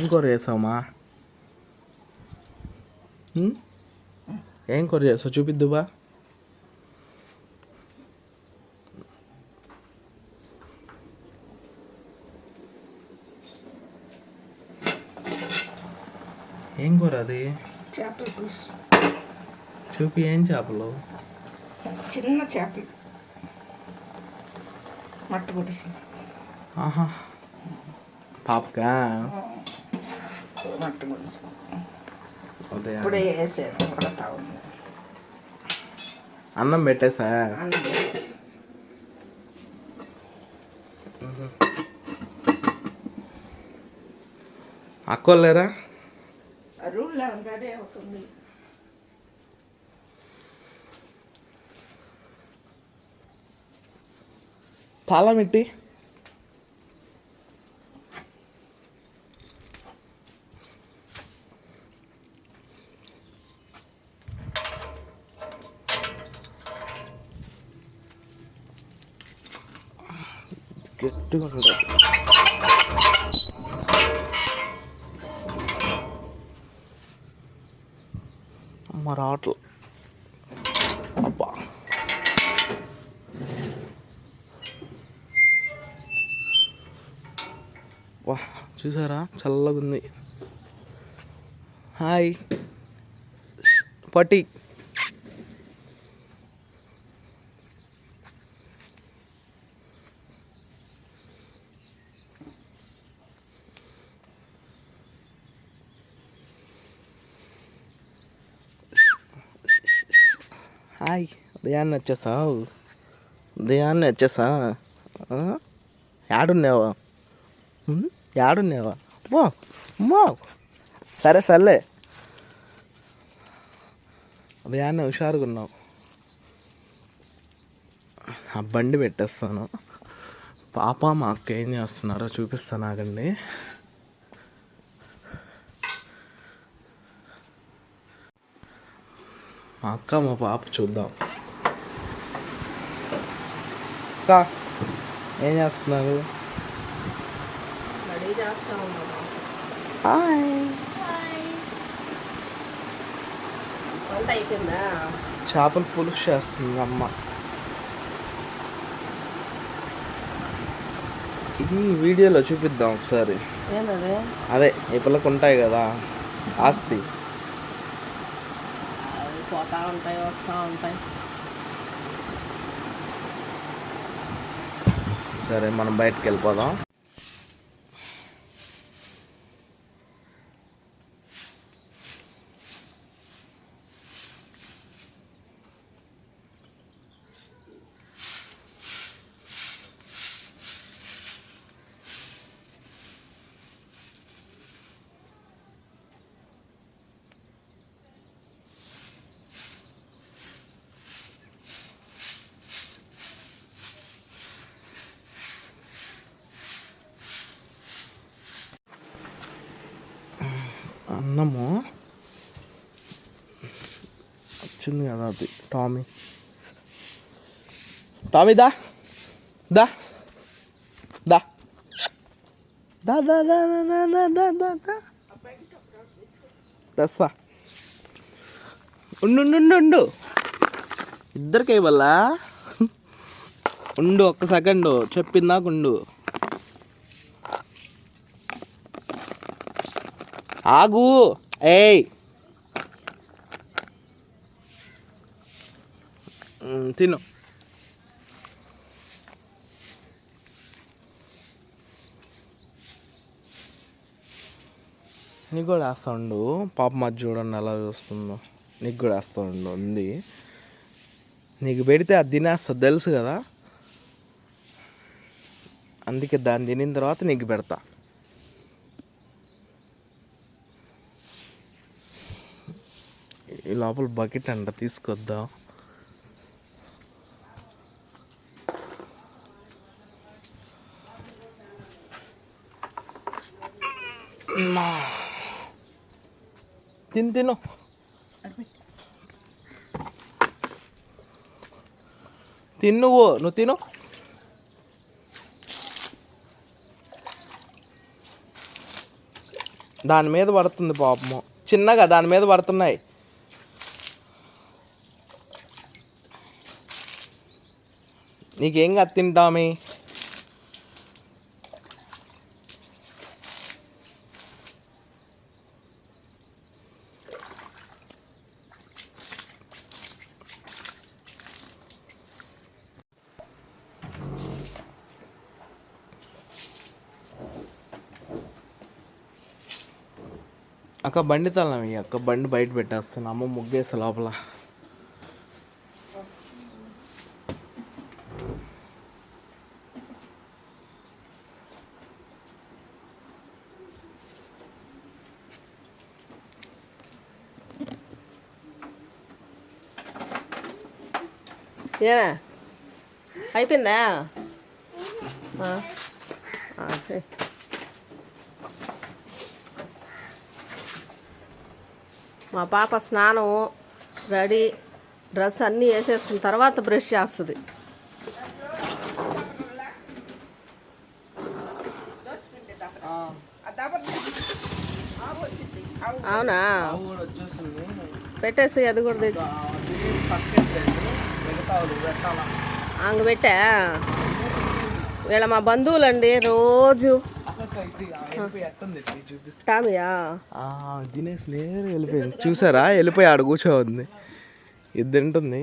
ఏం కూర చేసావమ్మా? ఏం కూర చేసావు? చూపిద్దువా? ఏం కూర అది? చేపల పులుసు. చూపి ఏం చేపలు? చిన్న చేపలు మట్ట పులుసు. ఆహా. పాపకా? గురించి వేసేది అన్నం పెట్టేసా? అక్కలేరా? తాళం ఇట్టి. గట్టిగా ఉంటుంది అమ్మ రావట్లేదు అబ్బా. వా చూసారా? చల్లగా ఉంది హాయ్ పట్టి హాయ్ ఉదయాన్నే వచ్చేసావు ఉదయాన్నే వచ్చేసా యాడున్నావా? యాడున్నావా? అమ్మో అమ్మో సరే సర్లే. ఉదయాన్నే హుషారుగా ఉన్నావు. ఆ బండి పెట్టేస్తాను. పాప మా అక్క ఏం చేస్తున్నారో చూపిస్తాను ఆగండి. మా అక్క మా పాప చూద్దాం. అక్క ఏం చేస్తున్నారు? హాయ్. చేపల పులుసు చేస్తుంది అమ్మ. ఇది వీడియోలో చూపిద్దాం ఒకసారి. అదే ఈ పిల్లకి ఉంటాయి కదా ఆస్తి. అవి పోతా ఉంటాయి వస్తూ ఉంటాయి. సరే మనం బయటకు వెళ్ళిపోదాం. వచ్చింది కదా అది. టామీ. టామీ దా. దా. దా. దా దా దా దా దా దా దా దా తెస్తా. ఉండు ఉండు ఉండు ఇద్దరికి ఇవ్వాలా? ఉండు ఒక్క సెకండ్. చెప్పిందాక ఉండు. ఆగు. ఏయ్. తిను నీకు కూడా వేస్తా పాప మధ్య చూడండి ఎలా చూస్తుందో. నీకు కూడా వేస్తా ఉంది. నీకు పెడితే అది తినేస్తుంది తెలుసు కదా? అందుకే దాన్ని తినిన తర్వాత నీకు పెడతా. ఈ లోపల బకెట్ అంట తీసుకొద్దాం. అమ్మా. తిను తిను తిను నువ్వు నువ్వు తిను దాని మీద పడుతుంది పాపము. చిన్నగా దాని మీద పడుతున్నాయి. నీకేం కత్తింటామే అక్క బండి తల్లం అక్క బండి బయట పెట్టేస్తాను. అమ్మ ముగ్గేస్తా లోపల. ఏమే? అయిపోయిందా? సరే. ఆ, చెయ్. మా పాప స్నానం రెడీ డ్రెస్ అన్నీ వేసేసుకున్న తర్వాత బ్రష్ చేస్తుంది. అవునా? పెట్టేసి అది కూడా తెచ్చి. అంగ పెట్టా? వీళ్ళ మా బంధువులండి రోజు టామియా దినేష్ నేరు వెళ్ళిపోయింది చూసారా వెళ్ళిపోయి ఆడ కూర్చోంది ఇది తింటుంది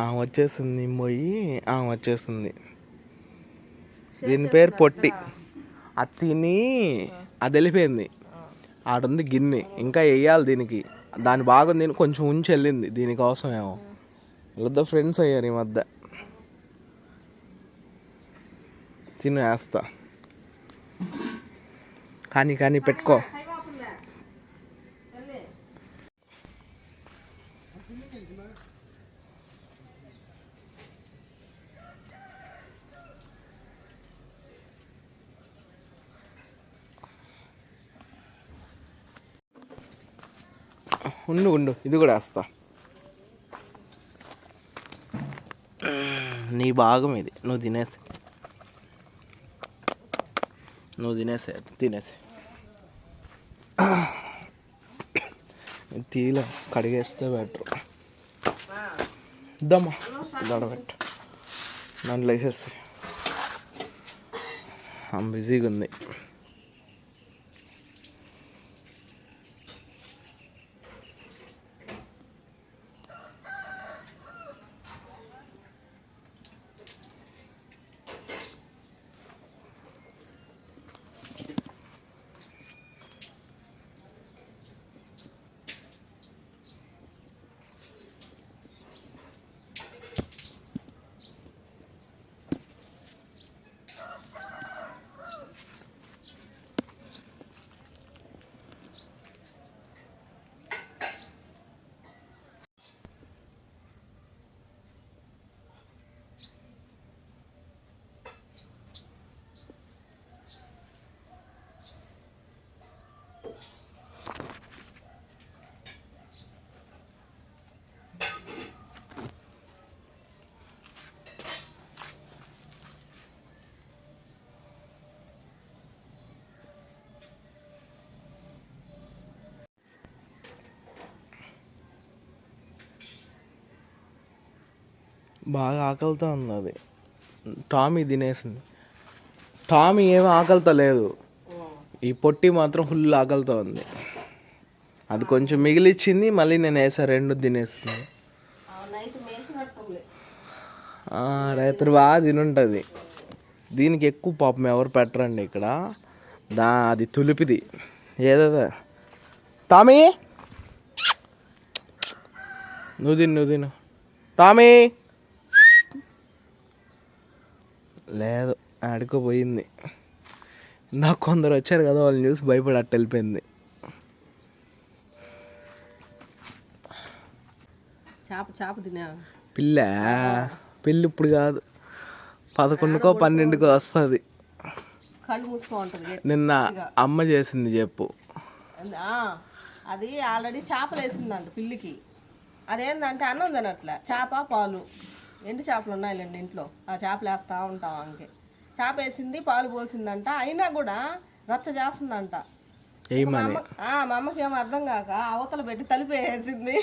ఆమె వచ్చేసింది మొయ్యి. ఆమె వచ్చేసింది. దీని పేరు పొట్టి. అది తిని అది వెళ్ళిపోయింది. ఆడుంది గిన్నె. ఇంకా వేయాలి దీనికి. దాని బాగుంది కొంచెం ఉంచి వెళ్ళింది. దీనికోసం ఏమో. వీళ్ళిద్దరు ఫ్రెండ్స్ అయ్యారు ఈ మధ్య. తిని వేస్తా. కానీ కానీ పెట్టుకో. ఉండు ఉండు. ఇది కూడా వేస్తా. నీ భాగం ఇది. నువ్వు తినేసి. నువ్వు తినేసే తినేసే. తీల కడిగేస్తే బెటర్ ఇద్దామా దడబెట్టు నన్ను లేచేసి బిజీగా ఉంది బాగా ఆకలితో ఉంది అది టామీ తినేసింది. టామీ ఏమి ఆకలితో లేదు. ఈ పొట్టి మాత్రం ఫుల్ ఆకలితో ఉంది. అది కొంచెం మిగిలిచ్చింది మళ్ళీ నేను వేసా రెండు తినేసింది. రైతులు బాగా తినుంటుంది. దీనికి ఎక్కువ పాపం ఎవరు పెట్టరండి ఇక్కడ? దా అది తులిపిది. ఏదో టామీ! నువ్వు తిను నువ్వు తిను. టామీ! లేదు ఆడుకో పోయింది నాకు కొందరు వచ్చారు కదా వాళ్ళని చూసి భయపడి అట్ట వెళ్ళిపోయింది. చేప చేప తినా పిల్ల పిల్లి ఇప్పుడు కాదు. పదకొండుకో పన్నెండుకో వస్తుంది. కళ్ళు మూసుకో ఉంటుంది నిన్న అమ్మ చేసింది చెప్పు. అది ఆల్రెడీ చేపలు వేసిందంట పిల్లికి. అదేంటంటే అన్నం తినట్లే. చేప పాలు. ఎండు చేపలు ఉన్నాయిలేండి ఇంట్లో. ఆ చేపలు వేస్తూ ఉంటాం అంకే చేప వేసింది పాలు పోసిందంట. అయినా కూడా రచ్చ చేస్తుందంట. మా ఏమని అమ్మ ఆ, మా అమ్మకి ఏం అర్థం కాక అవతల పెట్టి తలుపు వేసింది.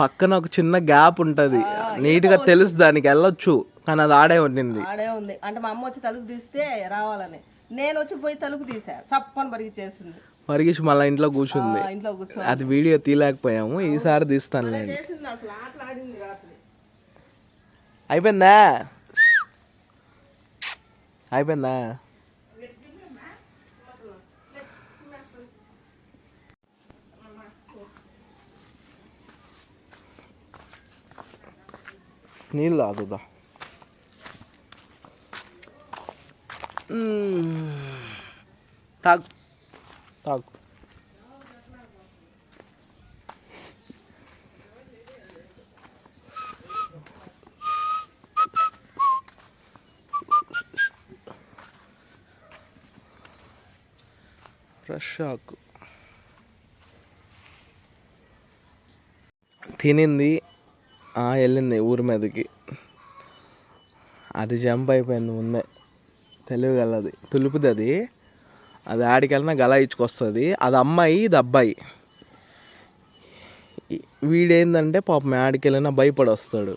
పక్కన ఒక చిన్న గ్యాప్ ఉంటుంది. నీట్గా తెలుసు దానికి వెళ్ళొచ్చు కానీ అది ఆడే ఉండింది. ఆడే ఉంది. అంటే మా అమ్మ వచ్చి తలుపు తీస్తే రావాలని. నేను వచ్చి పోయి తలుపు తీసా. సప్పని పరిగిచ్చేసింది. మరిగిసి మళ్ళీ ఇంట్లో కూర్చుంది. ఇంట్లో కూర్చో అది వీడియో తీయలేకపోయాము. ఈసారి చేసింది అసలు ఆటలాడింది రాత్రి. అయిపోయిందా? అయిపోయిందా? నీళ్ళు తాగుదా? తాగు తాగు. షాక్. తినింది. ఆ, వెళ్ళింది ఊరి మీదకి. అది జంప్ అయిపోయింది ముందే. తెలివి గలది. తులుపుది అది. అది ఆడికెళ్ళినా గల ఇచ్చుకొస్తుంది. అది అమ్మాయి ఇది అబ్బాయి. వీడేందంటే పాపం ఆడికెళ్ళినా భయపడి వస్తాడు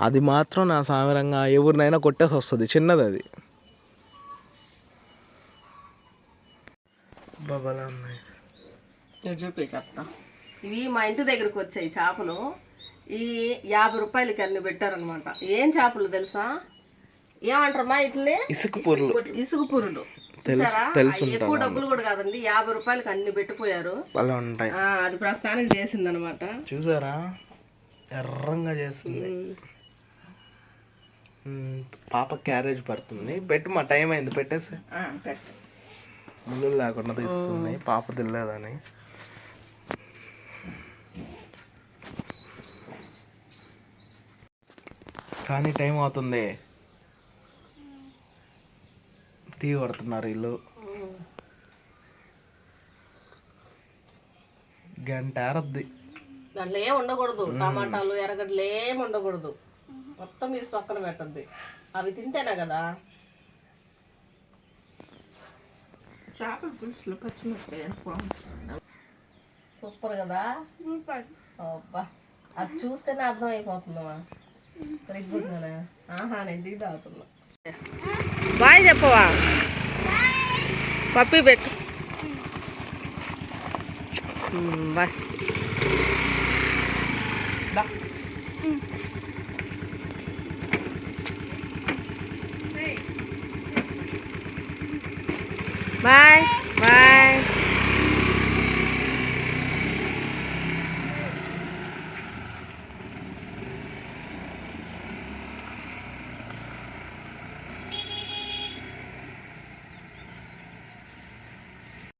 అది మాత్రం నా సామరంగా ఎవరినైనా కొట్టేసి వస్తుంది చిన్నది అది. బాబాలా ఉన్నాయి నేను చూపి చెప్తా ఇవి మా ఇంటి దగ్గరకు వచ్చాయి చేపలు ఈ యాభై రూపాయలకి అన్ని పెట్టారనమాట ఏం చేపలు తెలుసా ఏమంటారమ్మా ఇట్లనే ఇసుక పొరలు అవి ఎక్కువ డబ్బులు కూడా కాదండి యాభై రూపాయలకి అన్ని పెట్టిపోయారు అది ప్రస్తుతానికి చేసింది అనమాట చూసారా ఎర్రంగా చేస్తుంది పాప క్యారేజ్ పడుతుంది పెట్టు మా టైం అయింది పెట్టేసి ముళ్ళు లేకుండా తీస్తుంది. పాప తినలేదని. కానీ టైం అవుతుంది. టీ కొడుతున్నారు వీళ్ళు గంట ఆరద్ది. దాంట్లో ఏం ఉండకూడదు. టమాటాలు ఎర్రగడ్డలు ఏం ఉండకూడదు. మొత్తం తీసి పక్కన పెట్టద్ది. అవి తింటేనే కదా. చేపల పులుసులో పచ్చిమిరపకాయ బాగుంటుంది? సూపర్ కదా? అబ్బా అది చూస్తేనే అర్థం అయిపోతుందమ్మా. సరిగ్గా ఆహా నేను టీ తాగుతున్నా. బాయ్ చెప్పవా? పప్పి పెట్టు. బాయ్. Bye bye